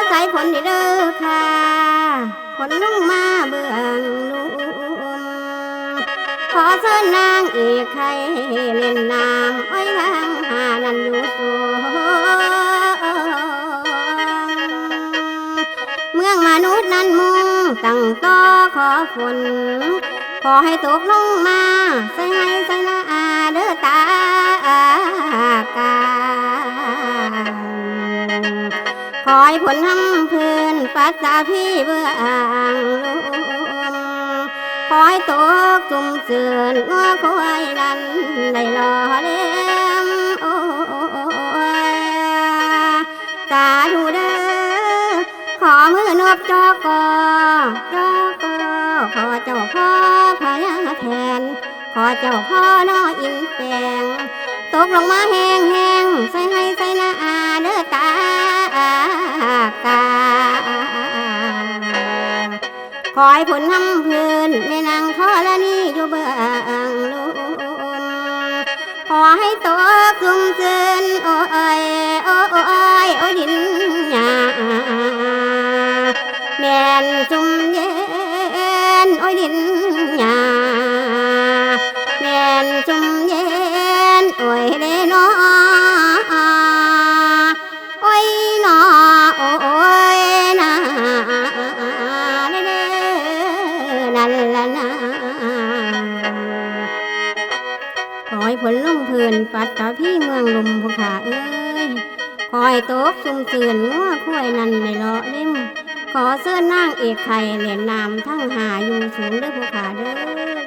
อสายฝนเด้อค่ะฝนลุงมาเบื้องลุ่มขอเชิญนางเอกใครเล่นน้ำไว้ทางหานันอยู่สูเมืองมนุษย์นั้นมุ่งตั้งต่อขอฝน ขอให้ตกลงมาใส่ให อยผลทำพื้นปัสสาพี่เบื่ออ่างลุมคอยตกจุ่มเสื่อนงัวคอยนั้นได้รอเลี้ยงโอ้ยสาธุเด้อขอมือนบจอกอจอกอขอเจ้าพ่อพญาแทน ขอเจ้าพ่อนออินแปงตกลงมาแห้งแห้ง คอยผลทำพื้นในนางทอละนี่อยู่เบื้องลุนขอให้ตกจุมเจินโอ้ยโอ้ยโอ้ยดินหยาแม่นจุมเย็นโอ้ยดิน อนั่นลาคอยผลลุ่มพื้นปัดตาพี่เมืองลุมภูขาเอ้ยคอยโต๊กซุ่มเสือนงัวคุ้ยนั่นในเลาะเล่มขอเสื้อนางเอกไข่เหรียญนามทั้งหาอยู่สูงเด้อภูขาเด้อ